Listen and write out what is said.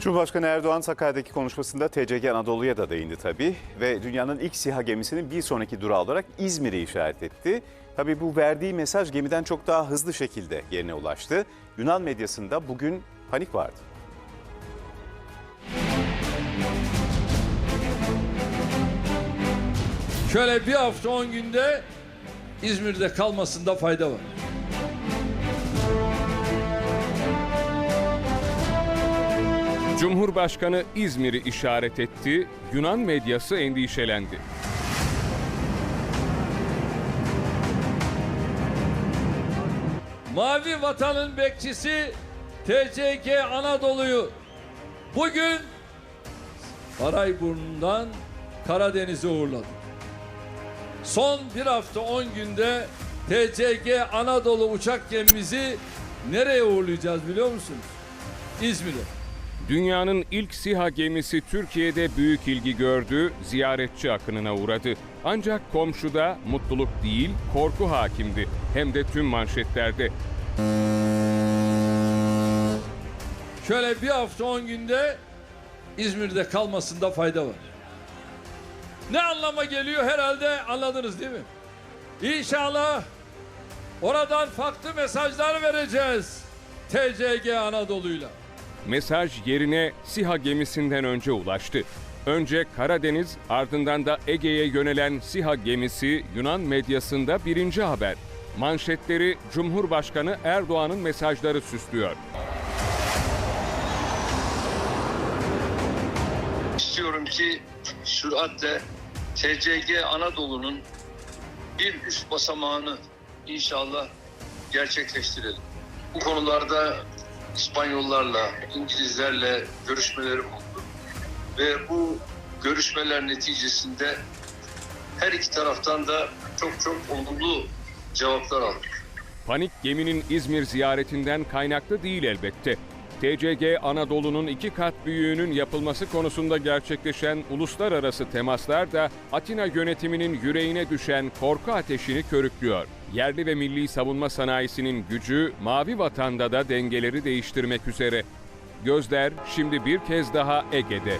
Cumhurbaşkanı Erdoğan Sakarya'daki konuşmasında TCG Anadolu'ya da değindi tabii ve dünyanın ilk SİHA gemisinin bir sonraki durağı olarak İzmir'i işaret etti. Tabii bu verdiği mesaj gemiden çok daha hızlı şekilde yerine ulaştı. Yunan medyasında bugün panik vardı. Şöyle bir hafta on günde İzmir'de kalmasında fayda var. Cumhurbaşkanı İzmir'i işaret etti, Yunan medyası endişelendi. Mavi vatanın bekçisi TCG Anadolu'yu bugün Sarayburnu'ndan Karadeniz'e uğurladı. Son bir hafta on günde TCG Anadolu uçak gemimizi nereye uğurlayacağız biliyor musunuz? İzmir'e. Dünyanın ilk SİHA gemisi Türkiye'de büyük ilgi gördü, ziyaretçi akınına uğradı. Ancak komşuda mutluluk değil, korku hakimdi. Hem de tüm manşetlerde. Şöyle bir hafta on günde İzmir'de kalmasında fayda var. Ne anlama geliyor herhalde anladınız değil mi? İnşallah oradan farklı mesajlar vereceğiz TCG Anadolu'yla. Mesaj yerine SİHA gemisinden önce ulaştı. Önce Karadeniz, ardından da Ege'ye yönelen SİHA gemisi Yunan medyasında birinci haber. Manşetleri Cumhurbaşkanı Erdoğan'ın mesajları süslüyor. İstiyorum ki süratle TCG Anadolu'nun bir üst basamağını inşallah gerçekleştirelim. Bu konularda İspanyollarla, İngilizlerle görüşmelerim oldu. Ve bu görüşmeler neticesinde her iki taraftan da çok çok olumlu cevaplar aldık. Panik geminin İzmir ziyaretinden kaynaklı değil elbette. TCG Anadolu'nun iki kat büyüğünün yapılması konusunda gerçekleşen uluslararası temaslar da Atina yönetiminin yüreğine düşen korku ateşini körüklüyor. Yerli ve milli savunma sanayisinin gücü mavi vatanda da dengeleri değiştirmek üzere. Gözler şimdi bir kez daha Ege'de.